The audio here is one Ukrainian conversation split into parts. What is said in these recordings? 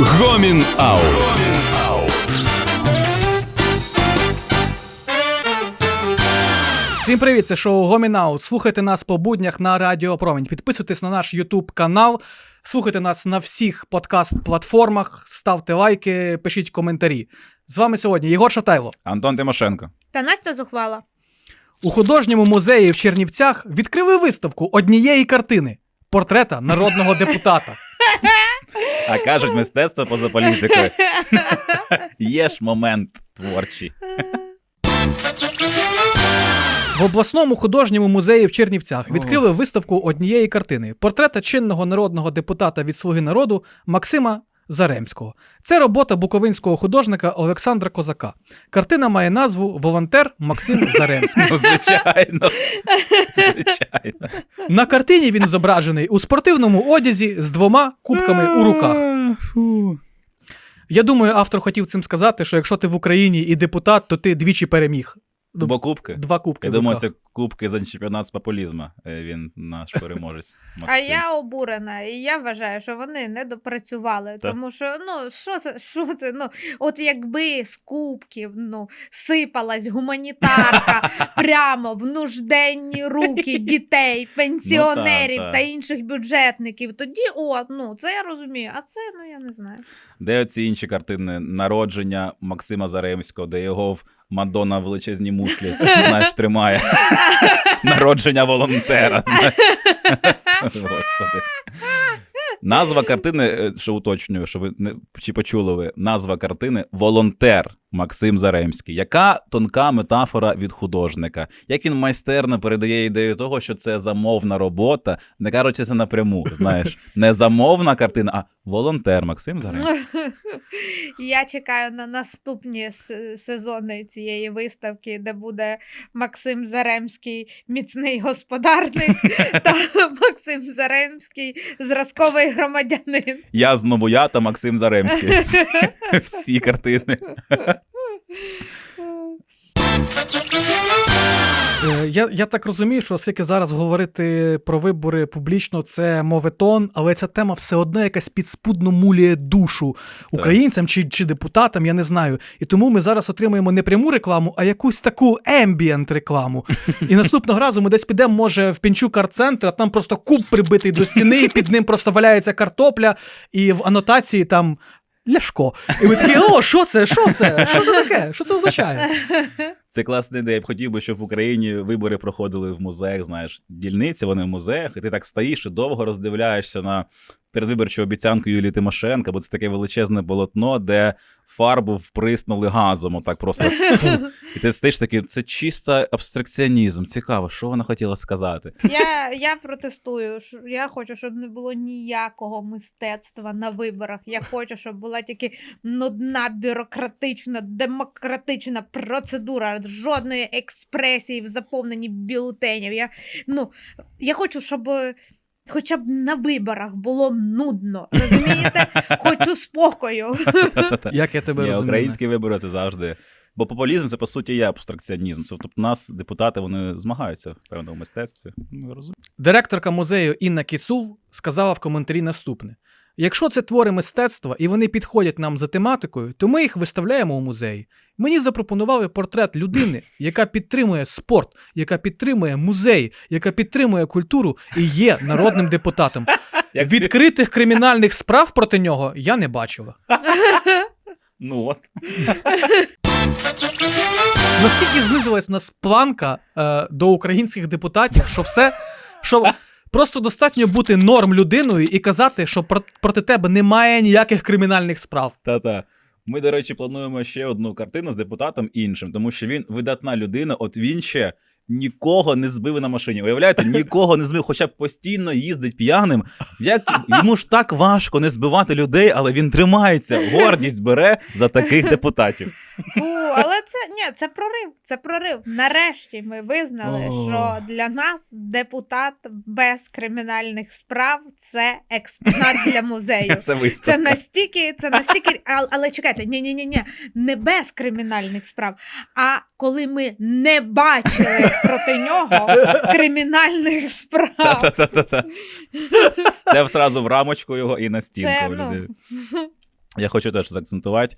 Гомін Аут. Всім привіт, це шоу Гомінаут. Слухайте нас по буднях на Радіо Промінь. Підписуйтесь на наш Ютуб канал, слухайте нас на всіх подкаст-платформах, ставте лайки, пишіть коментарі. З вами сьогодні Єгор Шатайло. Антон Тимошенко. Та Настя зухвала. У художньому музеї в Чернівцях відкрили виставку однієї картини портрета народного депутата. А кажуть, мистецтво поза політикою. Є ж момент творчий. В обласному художньому музеї в Чернівцях відкрили виставку однієї картини портрета чинного народного депутата від Слуги народу Максима Заремського. Це робота буковинського художника Олександра Козака. Картина має назву Волонтер Максим Заремський. Ну, звичайно. Звичайно. На картині він зображений у спортивному одязі з двома кубками у руках. Я думаю, автор хотів цим сказати, що якщо ти в Україні і депутат, то ти двічі переміг. Ну, Бо кубки. Два кубки. Я думаю, це кубки за чемпіонат з популізму. Е, Він наш переможець. А я обурена, і я вважаю, що вони не допрацювали. Так. Тому що ну що це, що це? Ну, от якби з кубків ну, сипалась гуманітарка прямо в нужденні руки дітей, пенсіонерів Ну, так, та інших бюджетників, тоді от, ну це я розумію. А це ну я не знаю. Де оці інші картини народження Максима Заремського, де його в Мадонна величезні мушлі знаєш, тримає. Народження волонтера. знаєш. Господи. Назва картини, е, що уточнюю, що ви не чи почули ви, назва картини Волонтер Максим Заремський. Яка тонка метафора від художника? Як він майстерно передає ідею того, що це замовна робота, не кажучи це напряму. Знаєш, не замовна картина, а волонтер Максим Заремський. Я чекаю на наступні сезони цієї виставки, де буде Максим Заремський, міцний господарник, та Максим Заремський, зразковий громадянин. Я знову я та Максим Заремський. Всі картини. Е, Я, я так розумію, що оскільки зараз говорити про вибори публічно це моветон, але ця тема все одно якась підспудно мулює душу українцям чи, чи депутатам, я не знаю. І тому ми зараз отримаємо не пряму рекламу, а якусь таку ембієнт рекламу. І наступного разу ми десь підемо, може, в Пінчук арт-центр, а там просто куб прибитий до стіни, і під ним просто валяється картопля, і в анотації там. Ляшко. І ми такі, о, що це? Що це? Що це таке? Що це означає? Це класна ідея. Я б хотів би, щоб в Україні вибори проходили в музеях. Знаєш, дільниці вони в музеях, і ти так стоїш і довго роздивляєшся на передвиборчу обіцянку Юлії Тимошенка, бо це таке величезне полотно, де фарбу вприснули газом. Отак просто. фу. І ти стоїш такий, це чисто абстракціонізм. Цікаво, що вона хотіла сказати. Я, я протестую. Я хочу, щоб не було ніякого мистецтва на виборах. Я хочу, щоб була тільки нудна, бюрократична, демократична процедура, жодної експресії в заповненні бюлетенів. Я, ну, я хочу, щоб. Хоча б на виборах було нудно, розумієте? Хочу спокою. Як я тебе розумію? українські вибори це завжди. Бо популізм це по суті є абстракціонізм. Це, Тобто нас, депутати, вони змагаються в певному мистецтві. Ну, розумію. Директорка музею Інна Кіцул сказала в коментарі наступне: якщо це твори мистецтва і вони підходять нам за тематикою, то ми їх виставляємо у музеї. Мені запропонували портрет людини, яка підтримує спорт, яка підтримує музей, яка підтримує культуру і є народним депутатом. Відкритих кримінальних справ проти нього я не бачила. Ну от. Наскільки знизилась в нас планка е, до українських депутатів, що все, що просто достатньо бути норм людиною і казати, що про- проти тебе немає ніяких кримінальних справ. Та-та. Ми, до речі, плануємо ще одну картину з депутатом іншим, тому що він видатна людина, от він ще нікого не збив на машині. Уявляєте, нікого не збив, хоча б постійно їздить п'яним. Як йому ж так важко не збивати людей, але він тримається, гордість бере за таких депутатів. Фу, але це ні, це прорив. Це прорив. Нарешті ми визнали, О. що для нас депутат без кримінальних справ це експонат для музею. Це виставка. Це настільки, це настільки, а- але чекайте, ні, ні, ні, ні, не без кримінальних справ. А коли ми не бачили проти нього кримінальних справ. Та-та-та-та. Це сразу в рамочку його і на стінку. Це, ну, Я хочу теж заакцентувати.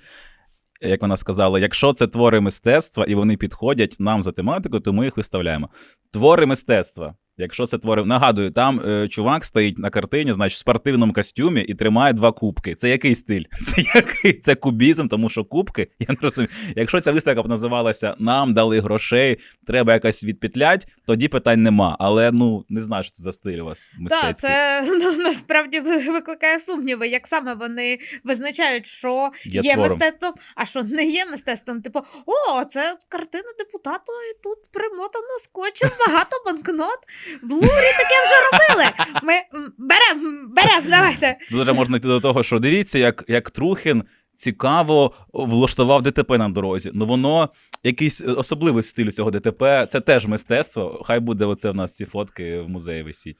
Як вона сказала, якщо це твори мистецтва і вони підходять нам за тематикою, то ми їх виставляємо. Твори мистецтва. Якщо це твори, нагадую, там е, чувак стоїть на картині, значить, в спортивному костюмі і тримає два кубки. Це який стиль? Це який? Це кубізм, тому що кубки, я не розумію. Якщо ця виставка б називалася Нам дали грошей, треба якось відпетлять, тоді питань нема. Але ну не знаю, що це за стиль у вас Так, це ну, насправді ви- викликає сумніви, як саме вони визначають, що Є є, мистецтвом, а що не є мистецтвом. Типу, о, це картина депутата, і тут примотано скотчем багато банкнот. В Луврі таке вже робили. Ми беремо, беремо, давайте. Дуже можна йти до того, що дивіться, як, як Трухін цікаво влаштував ДТП на дорозі. Ну воно якийсь особливий стиль у цього ДТП. Це теж мистецтво. Хай буде оце в нас ці фотки в музеї висіть.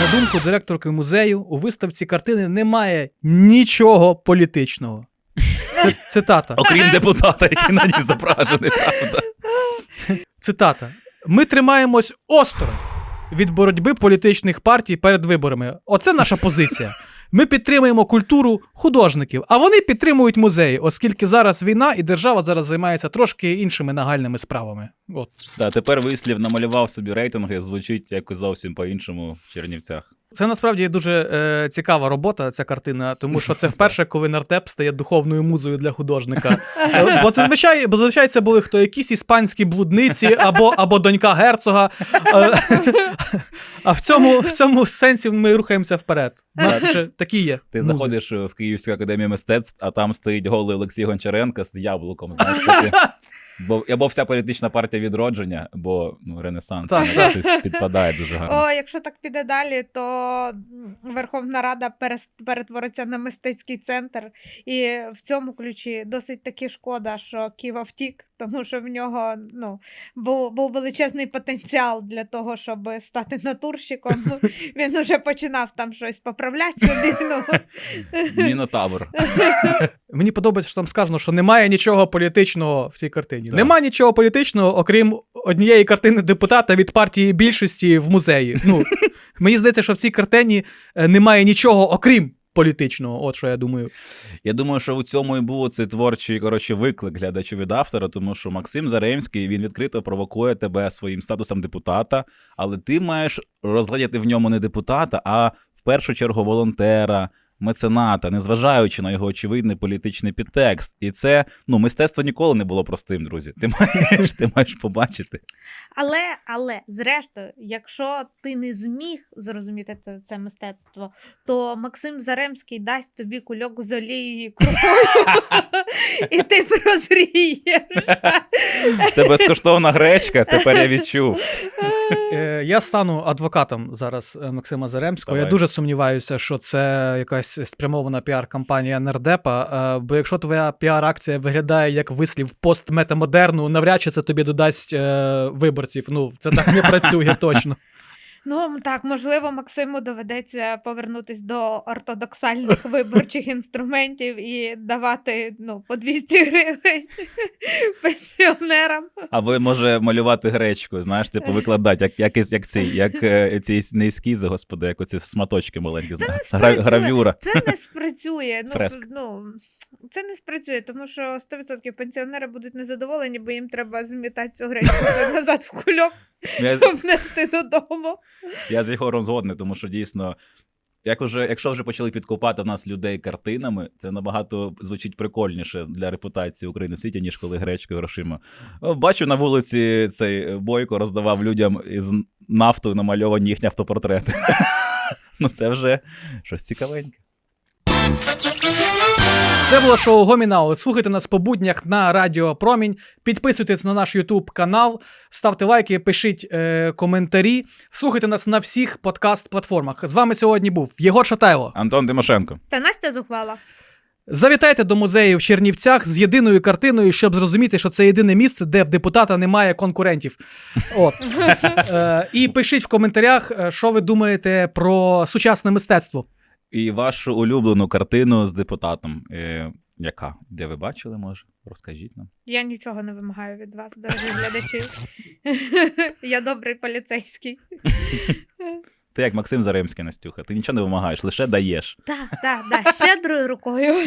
На думку директорки музею, у виставці картини немає нічого політичного. Це цитата. Окрім депутата, який на ній зображений, правда. Цитата: Ми тримаємось осторонь від боротьби політичних партій перед виборами. Оце наша позиція. Ми підтримуємо культуру художників, а вони підтримують музеї, оскільки зараз війна і держава зараз займається трошки іншими нагальними справами. От. Та тепер вислів намалював собі рейтинги, звучить якось зовсім по-іншому в Чернівцях. Це насправді дуже е, цікава робота, ця картина, тому що це вперше, коли нартеп стає духовною музою для художника. Е, Бо це зазвичай, бо зазвичай це були хто якісь іспанські блудниці або, або донька герцога. Е, А в цьому, в цьому сенсі ми рухаємося вперед. У нас вже такі є. Ти музи. заходиш в Київську академію мистецтв, а там стоїть голий Олексій Гончаренко з яблуком. Знаєш. Бо або вся політична партія відродження, бо ну, Ренесанс Так, мені так. щось підпадає дуже гарно. О, якщо так піде далі, то Верховна Рада перетвориться на мистецький центр. І в цьому ключі досить таки шкода, що Ківа втік, тому що в нього ну, був, був величезний потенціал для того, щоб стати натурщиком. Ну, Він уже починав там щось поправляти собі. Ну. Мінотавр. Мені подобається, що там сказано, що немає нічого політичного в цій картині. Так. Нема нічого політичного, окрім однієї картини депутата від партії більшості в музеї. Ну, мені здається, що в цій картині е, немає нічого, окрім політичного. От що я думаю. Я думаю, що у цьому і був цей творчий коротше, виклик глядачу від автора, тому що Максим Заремський він відкрито провокує тебе своїм статусом депутата, але ти маєш розглядати в ньому не депутата, а в першу чергу волонтера. Мецената, незважаючи на його очевидний політичний підтекст, і це ну мистецтво ніколи не було простим, друзі. Ти маєш, ти маєш побачити. Але, але, зрештою, якщо ти не зміг зрозуміти це, це мистецтво, то Максим Заремський дасть тобі кульок з олією і і ти прозрієш. Це безкоштовна гречка. Тепер я відчув. Е, Я стану адвокатом зараз е, Максима Заремського. Давай. Я дуже сумніваюся, що це якась спрямована піар-кампанія нардепа. е, Бо якщо твоя піар-акція виглядає як вислів постметамодерну, навряд чи це тобі додасть виборців. Ну, це так не працює точно. Ну так, можливо, Максиму доведеться повернутись до ортодоксальних виборчих інструментів і давати ну, по 200 гривень пенсіонерам. А ви може малювати гречку, знаєш, типу викладати, як, як, як ці, як е, ці не ескізи, господи, як оці сматочки маленькі, Це не гравюра. Це не спрацює. Ну, Фреска. ну, це не спрацює, тому що 100% пенсіонери будуть незадоволені, бо їм треба змітати цю гречку назад в кульок, Я, щоб нести додому. я з Єгором згодний, тому що дійсно. Як уже, якщо вже почали підкопати в нас людей картинами, це набагато звучить прикольніше для репутації України в світі, ніж коли гречкою грошима. Бачу на вулиці цей бойко роздавав людям із нафтою намальовані їхні автопортрети. Ну це вже щось цікавеньке. Це було шоу Гомінау. Слухайте нас по буднях на Радіо Промінь. Підписуйтесь на наш Ютуб канал, ставте лайки, пишіть е, коментарі. Слухайте нас на всіх подкаст-платформах. З вами сьогодні був Єгор Шатайло. Антон Тимошенко. Та Настя зухвала. Завітайте до музею в Чернівцях з єдиною картиною, щоб зрозуміти, що це єдине місце, де в депутата немає конкурентів. От. Е, і пишіть в коментарях, е, що ви думаєте про сучасне мистецтво. І вашу улюблену картину з депутатом. Е, яка? Де ви бачили, може? Розкажіть нам. Я нічого не вимагаю від вас, дорогі глядачі. Я добрий поліцейський. Ти як Максим Заремський, Настюха. Ти нічого не вимагаєш, лише даєш. Так, так, так, щедрою рукою.